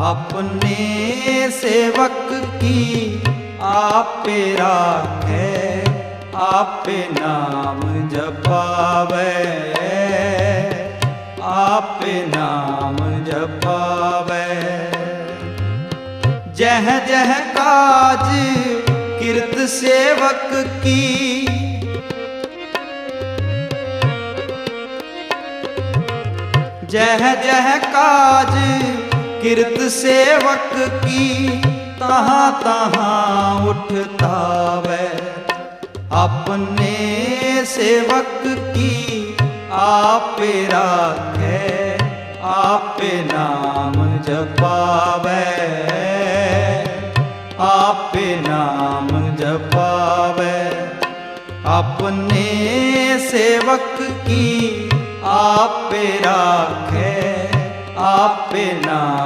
अपने सेवक की आपे राखे आपे नाम जपावे आपे नाम जपावे जह जह काज किरत सेवक की जह जह काज किरत सेवक की तहाँ तहाँ उठता वै अपने सेवक की आपे राखे आपे नाम जपावे आपे नाम जपावे अपने सेवक की आपे राखे pena.